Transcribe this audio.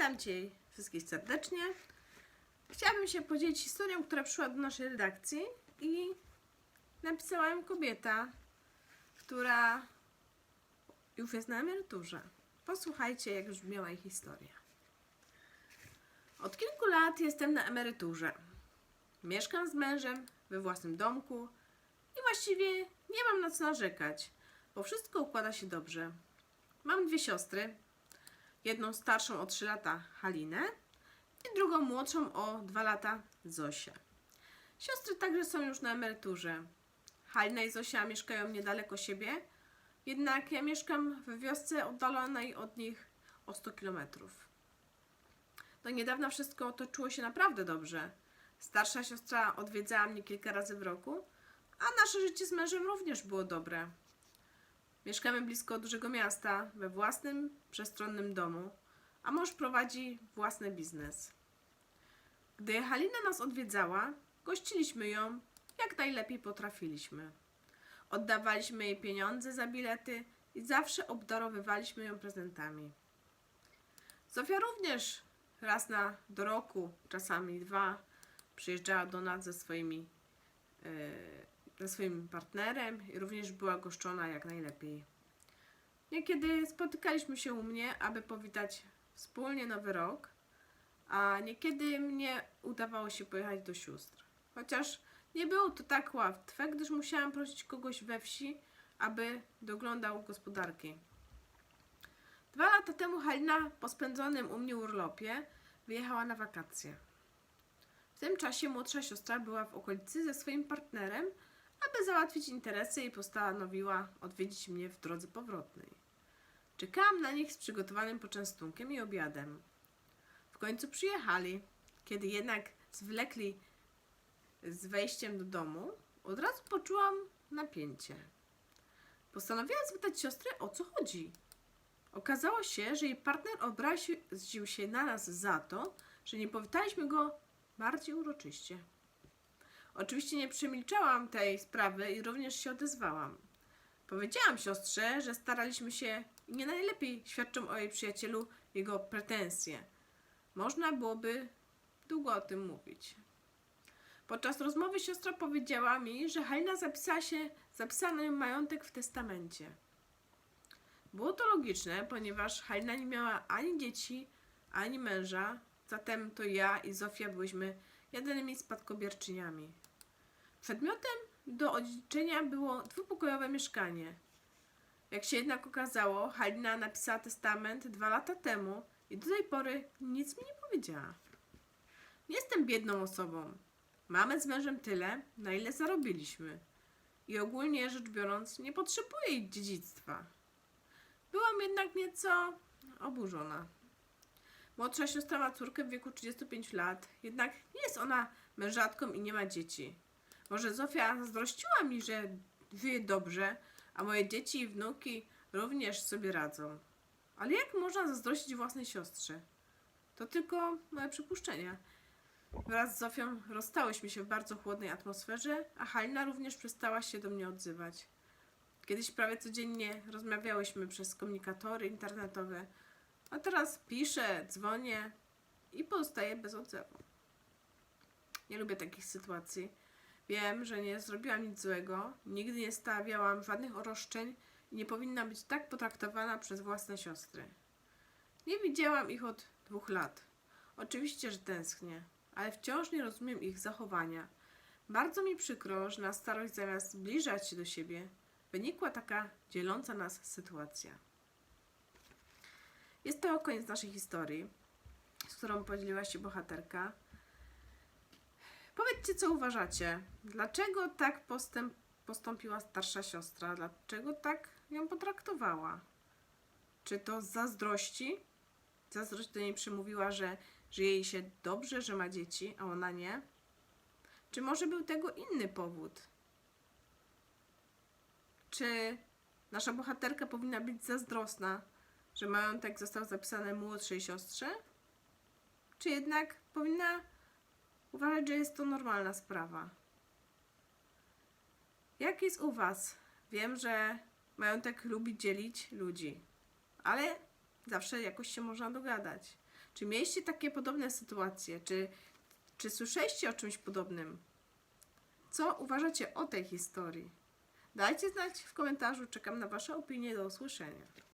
Witam Cię wszystkich serdecznie. Chciałabym się podzielić historią, która przyszła do naszej redakcji i napisała ją kobieta, która już jest na emeryturze. Posłuchajcie, jak brzmiała jej historia. Od kilku lat jestem na emeryturze. Mieszkam z mężem we własnym domku i właściwie nie mam na co narzekać, bo wszystko układa się dobrze. Mam dwie siostry, jedną starszą o 3 lata Halinę i drugą młodszą o 2 lata Zosię. Siostry także są już na emeryturze. Halina i Zosia mieszkają niedaleko siebie, jednak ja mieszkam w wiosce oddalonej od nich o 100 kilometrów. Do niedawna wszystko toczyło się naprawdę dobrze. Starsza siostra odwiedzała mnie kilka razy w roku, a nasze życie z mężem również było dobre. Mieszkamy blisko dużego miasta, we własnym, przestronnym domu, a mąż prowadzi własny biznes. Gdy Halina nas odwiedzała, gościliśmy ją jak najlepiej potrafiliśmy. Oddawaliśmy jej pieniądze za bilety i zawsze obdarowywaliśmy ją prezentami. Zofia również raz na do roku, czasami dwa, przyjeżdżała do nas ze swoimi e, ze swoim partnerem i również była goszczona jak najlepiej. Niekiedy spotykaliśmy się u mnie, aby powitać wspólnie nowy rok, a niekiedy mnie udawało się pojechać do sióstr. Chociaż nie było to tak łatwe, gdyż musiałam prosić kogoś we wsi, aby doglądał gospodarki. Dwa lata temu Halina po spędzonym u mnie urlopie wyjechała na wakacje. W tym czasie młodsza siostra była w okolicy ze swoim partnerem, aby załatwić interesy i postanowiła odwiedzić mnie w drodze powrotnej. Czekałam na nich z przygotowanym poczęstunkiem i obiadem. W końcu przyjechali. Kiedy jednak zwlekli z wejściem do domu, od razu poczułam napięcie. Postanowiłam zapytać siostry, o co chodzi. Okazało się, że jej partner obraził się na nas za to, że nie powitaliśmy go bardziej uroczyście. Oczywiście nie przemilczałam tej sprawy i również się odezwałam. Powiedziałam siostrze, że staraliśmy się nie najlepiej świadczą o jej przyjacielu jego pretensje. Można byłoby długo o tym mówić. Podczas rozmowy siostra powiedziała mi, że Halina zapisała się, nią majątek w testamencie. Było to logiczne, ponieważ Halina nie miała ani dzieci, ani męża, zatem to ja i Zofia byłyśmy jedynymi spadkobierczyniami. Przedmiotem do odziedziczenia było dwupokojowe mieszkanie. Jak się jednak okazało, Halina napisała testament dwa lata temu i do tej pory nic mi nie powiedziała. Nie jestem biedną osobą. Mamy z mężem tyle, na ile zarobiliśmy. I ogólnie rzecz biorąc, nie potrzebuję jej dziedzictwa. Byłam jednak nieco oburzona. Młodsza siostra ma córkę w wieku 35 lat, jednak nie jest ona mężatką i nie ma dzieci. Może Zofia zazdrościła mi, że wie dobrze, a moje dzieci i wnuki również sobie radzą. Ale jak można zazdrościć własnej siostrze? To tylko moje przypuszczenia. Wraz z Zofią rozstałyśmy się w bardzo chłodnej atmosferze, a Halina również przestała się do mnie odzywać. Kiedyś prawie codziennie rozmawiałyśmy przez komunikatory internetowe, a teraz piszę, dzwonię i pozostaję bez odzewu. Nie lubię takich sytuacji. Wiem, że nie zrobiłam nic złego, nigdy nie stawiałam żadnych oroszczeń i nie powinna być tak potraktowana przez własne siostry. Nie widziałam ich od dwóch lat. Oczywiście, że tęsknię, ale wciąż nie rozumiem ich zachowania. Bardzo mi przykro, że na starość zamiast zbliżać się do siebie, wynikła taka dzieląca nas sytuacja. Jest to koniec naszej historii, z którą podzieliła się bohaterka. Powiedzcie, co uważacie. Dlaczego tak postęp, postąpiła starsza siostra? Dlaczego tak ją potraktowała? Czy to z zazdrości? Zazdrość do niej przemówiła, że żyje jej się dobrze, że ma dzieci, a ona nie? Czy może był tego inny powód? Czy nasza bohaterka powinna być zazdrosna, że majątek został zapisany młodszej siostrze? Czy jednak powinna uważać, że jest to normalna sprawa? Jak jest u Was? Wiem, że majątek lubi dzielić ludzi, ale zawsze jakoś się można dogadać. Czy mieliście takie podobne sytuacje? Czy, czy słyszeliście o czymś podobnym? Co uważacie o tej historii? Dajcie znać w komentarzu, czekam na Wasze opinie. Do usłyszenia.